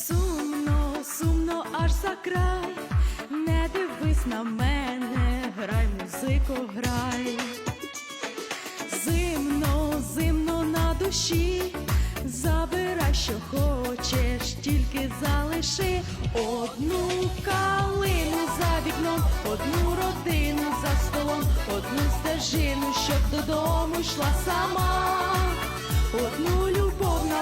Сумно, сумно аж за край, не дивись на мене, грай, музико, грай. Зимно, зимно на душі, забирай, що хочеш, тільки залиши одну калину за вікном, одну родину за столом, одну стежину, щоб додому йшла сама, одну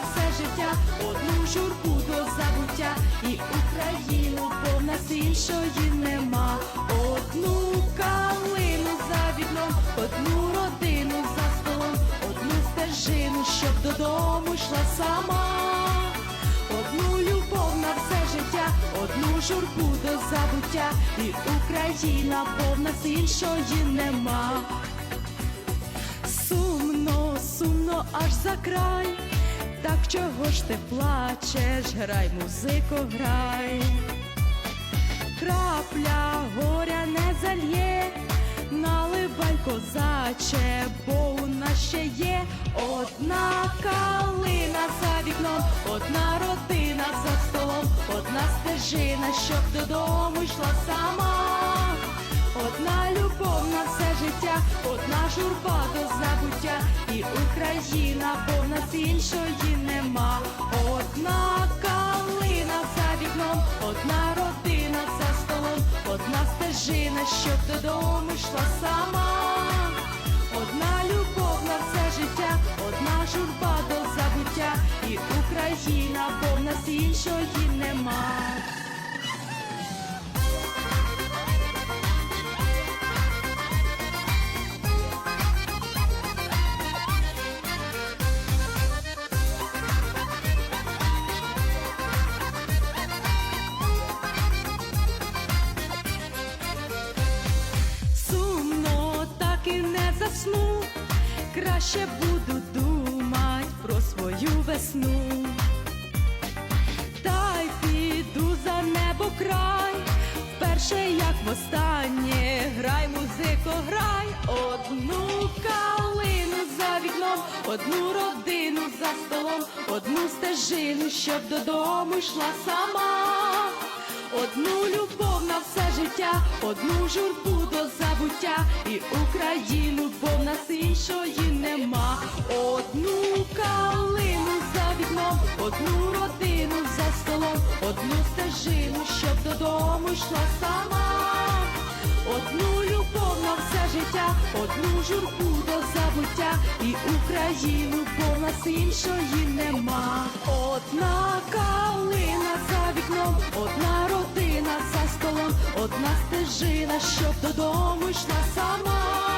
все життя, одну журбу до забуття, і Україну, бо в іншої нема, одну калину за вікном, одну родину за столом, одну стежину, щоб додому йшла сама, одну любов на все життя, одну журбу до забуття, і Україна, бо в іншої нема. Сумно, сумно аж за край, так чого ж ти плачеш, грай, музико, грай, крапля горя не зальє, наливай козаче, бо у нас ще є одна калина за вікном, одна родина за столом, одна стежина, щоб додому йшла сама. Одна любов на все життя, одна журба до забуття, і Україна, бо в нас іншої нема. Одна калина за вікном, одна родина за столом, одна стежина, щоб додому йшла сама. Одна любов на все життя, одна журба до забуття, і Україна, бо в нас іншої нема. Засну, краще буду думать про свою весну. Та й піду за небо край, вперше як востаннє, грай, музико, грай, одну калину за вікном, одну родину за столом, одну стежину, щоб додому йшла сама. Одну любов на все життя, одну журбу до забуття, і Україну, іншої нема. Одну калину за вікном, одну родину за столом, одну стежину, щоб додому йшла сама. Одну любов на все життя, одну журбу до забуття, і Україну, бо в нас іншої нема. Одна калина за вікном, одна родина за столом, одна стежина, щоб додому йшла сама.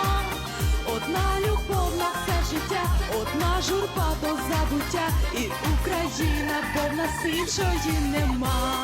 Одна любов на все життя, одна журба до забуття, і Україна, повна іншої нема.